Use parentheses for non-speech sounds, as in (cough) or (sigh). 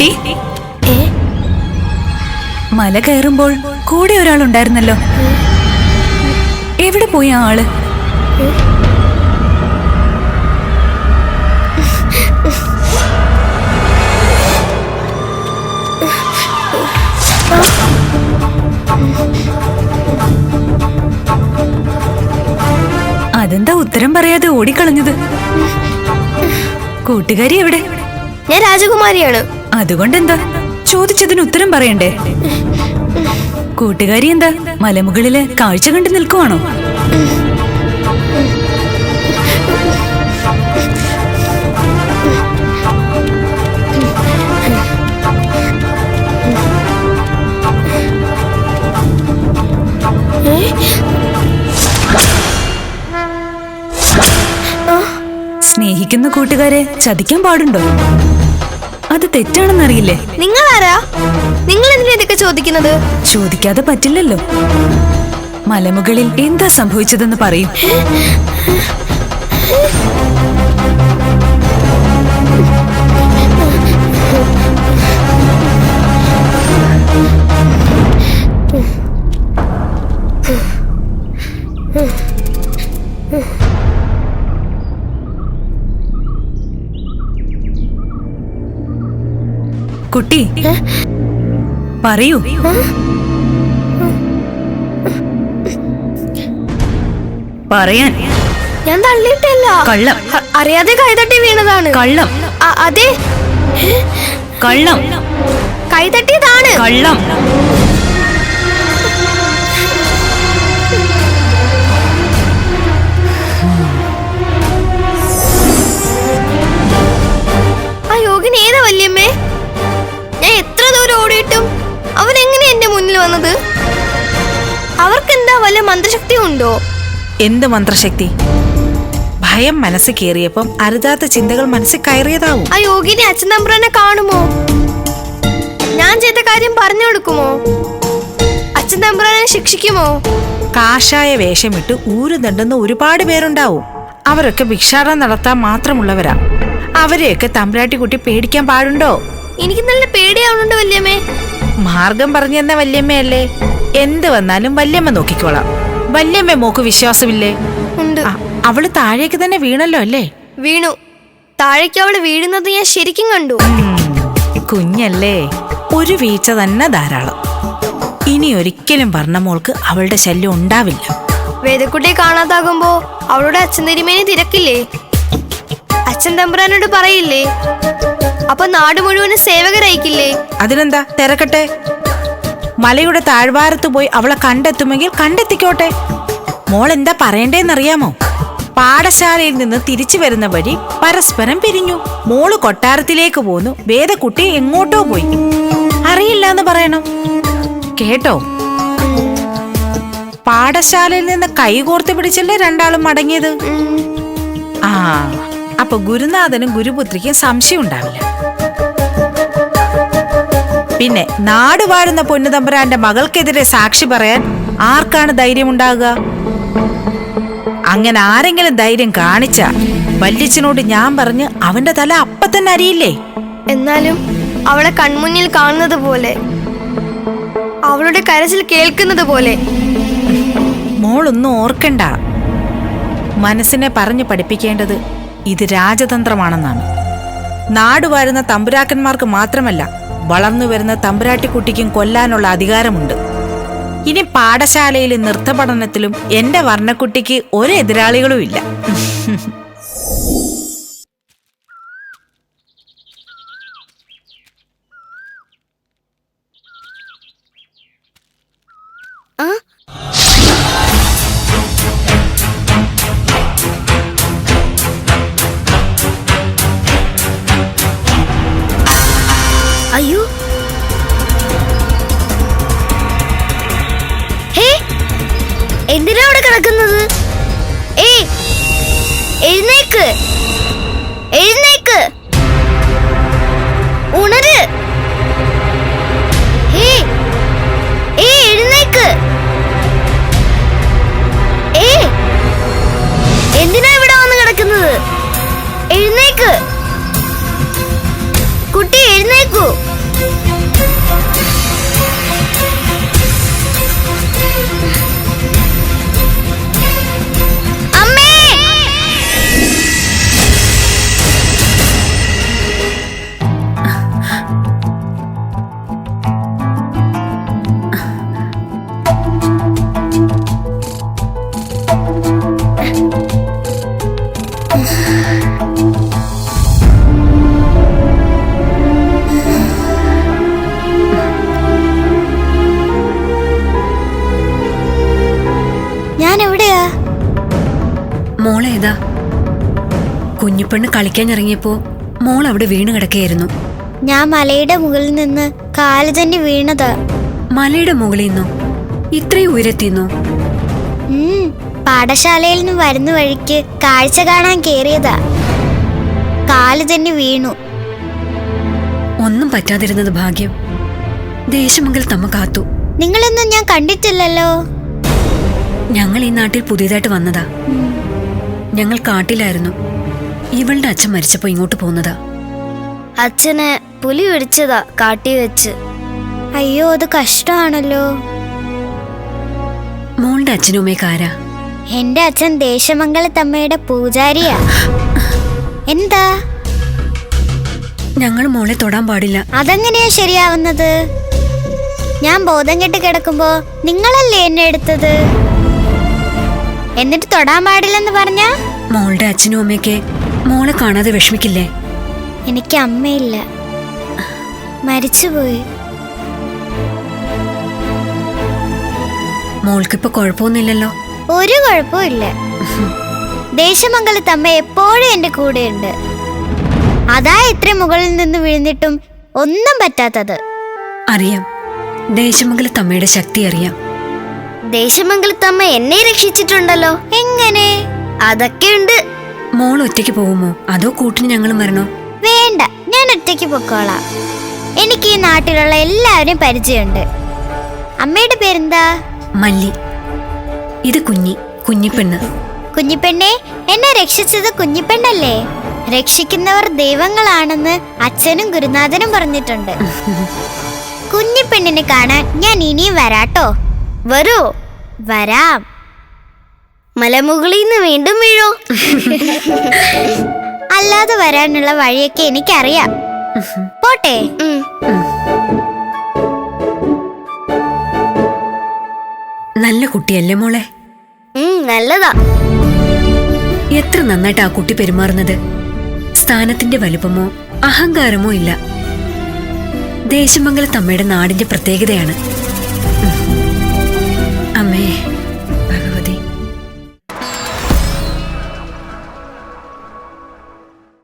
കുട്ടി മല കയറുമ്പോൾ കൂടെ ഒരാൾ ഉണ്ടായിരുന്നല്ലോ എവിടെ പോയി ആ ആൾ? അതെന്താ ഉത്തരം പറയാതെ ഓടിക്കളഞ്ഞത്? കൂട്ടുകാരി എവിടെ? ഞാൻ രാജകുമാരിയാണ്. അതുകൊണ്ടെന്താ? ചോദിച്ചതിന് ഉത്തരം പറയണ്ടേ? കൂട്ടുകാരി എന്താ? മലമുകളിൽ കാഴ്ച കണ്ടു നിൽക്കുവാണോ? സ്നേഹിക്കുന്ന കൂട്ടുകാരെ ചതിക്കാൻ പാടുണ്ടോ? അത് തെറ്റാണെന്നറിയില്ലേ? നിങ്ങൾ ആരാ നിങ്ങൾ എന്തിനാ ഇതൊക്കെ ചോദിക്കുന്നത്? ചോദിക്കാതെ പറ്റില്ലല്ലോ. മലമുകളിൽ എന്താ സംഭവിച്ചതെന്ന് പറയൂ. കുട്ടി. പറയൂ. പറയാൻ. ഞാൻ തള്ളിയിട്ടല്ല. കള്ളം. അറിയാതെ കൈതട്ടി വീണതാണ്. കള്ളം. അതെ. കള്ളം. കൈതട്ടിയതാണ്. കള്ളം. വന്നത് അവർക്കെന്താ വല്ല മന്ത്രശക്തി ഉണ്ടോ എന്ത് മന്ത്രശക്തി? ഭയം മനസ്സ് കയറിയപ്പം അരുതാത്ത ചിന്തകൾ മനസ്സിൽ കയറിയതാവും. ആ യോഗിനെ അച്ഛൻ തമ്പുരാനെ കാണുമോ? ഞാൻ ചെയ്ത കാര്യം പറഞ്ഞു കൊടുക്കുമോ? അച്ഛൻ തമ്പുരാനെ ശിക്ഷിക്കുമോ? കാഷായ വേഷമിട്ട് ഊരു തണ്ടുന്ന ഒരുപാട് പേരുണ്ടാവും. അവരൊക്കെ ഭിക്ഷാടനം നടത്താൻ മാത്രമുള്ളവരാ. അവരെയൊക്കെ തമ്പുരാട്ടിക്കുട്ടി പേടിക്കാൻ പാടുണ്ടോ? എനിക്ക് നല്ല പേടിയാവുന്നുണ്ട് വല്യമ്മേ. മാർഗം പറഞ്ഞെന്ന വല്യമ്മയല്ലേ? എന്ത് വന്നാലും വല്യമ്മ നോക്കിക്കോളാം. വല്യമ്മ മോക്ക് വിശ്വാസമില്ലേ? ഉണ്ട്. അവൾ താഴേക്ക് തന്നെ വീണല്ലോ അല്ലേ? വീണു. താഴേക്ക് അവൾ വീഴുന്നത് ഞാൻ ശരിക്കും കണ്ടു. കുഞ്ഞല്ലേ ഒരു വീഴ്ച തന്നെ ധാരാളം. ഇനി ഒരിക്കലും പറഞ്ഞ മോൾക്ക് അവളുടെ ശല്യം ഉണ്ടാവില്ല. വേദക്കുട്ടിയെ കാണാതാകുമ്പോ അവളുടെ അച്ഛൻ തിരുമേനി തിരക്കില്ലേ? അച്ഛൻ തമ്പുരാനോട് പറയില്ലേ? അപ്പൊ നാട് മുഴുവനും സേവകരയക്കില്ലേ? അതിനെന്താ? തിരക്കട്ടെ. മലയുടെ താഴ്വാരത്ത് പോയി അവളെ കണ്ടെത്തുമെങ്കിൽ കണ്ടെത്തിക്കോട്ടെ. മോൾ എന്താ പറയണ്ടേന്നറിയാമോ? പാഠശാലയിൽ നിന്ന് തിരിച്ചു വരുന്ന വഴി പരസ്പരം പിരിഞ്ഞു. മോൾ കൊട്ടാരത്തിലേക്ക് പോന്നു. വേദക്കുട്ടി എങ്ങോട്ടോ പോയി. അറിയില്ല എന്ന് പറയണം. കേട്ടോ? പാഠശാലയിൽ നിന്ന് കൈകോർത്ത് പിടിച്ചല്ലേ രണ്ടാളും മടങ്ങിയത്? ആ അപ്പൊ ഗുരുനാഥനും ഗുരുപുത്രിക്കും സംശയം ഉണ്ടാവില്ല പിന്നെ നാട് വാഴുന്ന പൊന്നുതമ്പുരാന്റെ മകൾക്കെതിരെ സാക്ഷി പറയാൻ ആർക്കാണ് ധൈര്യമുണ്ടാകുക? അങ്ങനെ ആരെങ്കിലും ധൈര്യം കാണിച്ച വല്യച്ഛനോട് ഞാൻ പറഞ്ഞ് അവന്റെ തല അപ്പ തന്നെ അരിയില്ലേ? എന്നാലും അവളെ കൺമുന്നിൽ കാണുന്നത് പോലെ അവളുടെ കരച്ചിൽ കേൾക്കുന്നത് പോലെ. മോളൊന്നും ഓർക്കണ്ട. മനസ്സിനെ പറഞ്ഞു പഠിപ്പിക്കേണ്ടത് ഇത് രാജതന്ത്രമാണെന്നാണ്. നാടുവാഴുന്ന തമ്പുരാക്കന്മാർക്ക് മാത്രമല്ല വളർന്നു വരുന്ന തമ്പുരാട്ടിക്കുട്ടിക്കും കൊല്ലാനുള്ള അധികാരമുണ്ട്. ഇനി പാഠശാലയിലും നൃത്തപഠനത്തിലും എന്റെ വർണക്കുട്ടിക്ക് ഒരു എതിരാളികളും എന്തിനാ അവിടെ കിടക്കുന്നത്? ഏ എഴുന്നേക്ക്. എഴുന്നേക്ക്. ഉണര്. ഹേ ഏ എഴുന്നേക്ക്. ഏ എന്തിനാ ഇവിടെ വന്ന് കിടക്കുന്നത്? എഴുന്നേക്ക്. കുട്ടി എഴുന്നേക്കൂ. പോയതാ കുഞ്ഞിപ്പെണ്ണ് കളിക്കാൻ ഇറങ്ങിയപ്പോ മോൾ അവിടെ വീണ് കിടക്കുകയായിരുന്നു. ഞാൻ മലയുടെ മുകളിൽ നിന്ന് കാൽ തന്നെ വീണതാ. മലയുടെ മുകളിൽ നിന്നോ? ഇത്രയും ഉയരത്തിന്നോ ഉം, പാഠശാലയിൽ നിന്ന് വരുന്ന വഴിക്ക് കാഴ്ച കാണാൻ കേറിയതാ. കാൽ തന്നെ വീണു. ഒന്നും പറ്റാതിരുന്നത് ഭാഗ്യം. ദേശമെങ്കിൽ തമ്മ കാത്തു. നിങ്ങളൊന്നും ഞാൻ കണ്ടിട്ടില്ലല്ലോ. ഞങ്ങൾ ഈ നാട്ടിൽ പുതിയതായിട്ട് വന്നതാ. ഞങ്ങൾ കാട്ടിലായിരുന്നു. ഇവളുടെ അച്ഛൻ മരിച്ചപ്പോ ഇങ്ങോട്ട് പോന്നതാ. അച്ഛനെ പുലി പിടിച്ചതാ കാട്ടി വെച്ച്. അയ്യോ അത് കഷ്ടമാണല്ലോ. മോളുടെ അച്ഛനുമേ കാരാ ആരാ? എന്റെ അച്ഛൻ ദേശമംഗലത്തമ്മയുടെ പൂജാരിയാ. എന്താ? ഞങ്ങൾ മോളെ തൊടാൻ പാടില്ല. അതെങ്ങനെയാ ശരിയാവുന്നത്? ഞാൻ ബോധം കെട്ട് കിടക്കുമ്പോ നിങ്ങളല്ലേ എന്നെ എടുത്തത്? എന്നിട്ട് തൊടാൻ പാടില്ലെന്ന് പറഞ്ഞ? മോളുടെ അച്ഛനും അമ്മയൊക്കെ മോളെ കാണാതെ വിഷമിക്കില്ലേ? എനിക്ക് അമ്മയില്ല. മരിച്ചുപോയി. മോൾക്കിപ്പോ കുഴപ്പമൊന്നുമില്ലല്ലോ. ഒരു കുഴപ്പമില്ല ദേശമംഗലത്തമ്മ എപ്പോഴും എന്റെ കൂടെയുണ്ട്. അതാ ഇത്ര മുകളിൽ നിന്ന് വീഴ്ന്നിട്ടും ഒന്നും പറ്റാത്തത്. അറിയാം. ദേശമംഗലത്തമ്മയുടെ ശക്തി അറിയാം. ദേശമംഗലത്തമ്മ എന്നെ രക്ഷിച്ചിട്ടുണ്ടല്ലോ. എങ്ങനെ? അതൊക്കെ ഉണ്ട്. മോൾ ഒറ്റയ്ക്ക് പോകുമോ? അതോ കൂട്ടിന് ഞങ്ങൾ വരണോ? വേണ്ട ഞാൻ ഒറ്റയ്ക്ക് പൊക്കോളാം. എനിക്ക് ഈ നാട്ടിലുള്ള എല്ലാവരും പരിചയമുണ്ട്. അമ്മയുടെ പേരെന്താ? മല്ലി. ഇത് കുഞ്ഞി കുഞ്ഞിപ്പെണ്ണ്. കുഞ്ഞിപ്പെണ്ണെ എന്നെ രക്ഷിച്ചത് കുഞ്ഞിപ്പെണ്ണല്ലേ? രക്ഷിക്കുന്നവർ ദൈവങ്ങളാണെന്ന് അച്ഛനും ഗുരുനാഥനും പറഞ്ഞിട്ടുണ്ട്. (laughs) കുഞ്ഞിപ്പെണ്ണിനെ കാണാൻ ഞാൻ ഇനിയും വരാട്ടോ. വരൂ. വരാം. മലമുകളിൽ നിന്ന് വീണ്ടും വീഴോ? അല്ലാതെ വരാനുള്ള വഴിയൊക്കെ എനിക്കറിയാം. പോട്ടെ. നല്ല കുട്ടിയല്ലേ മോളെ? നല്ലതാ. എത്ര നന്നായിട്ട് ആ കുട്ടി പെരുമാറുന്നത്? സ്ഥാനത്തിന്റെ വലുപ്പമോ അഹങ്കാരമോ ഇല്ല. ദേശമംഗലത്തമ്മയുടെ നാടിന്റെ പ്രത്യേകതയാണ്. Bye.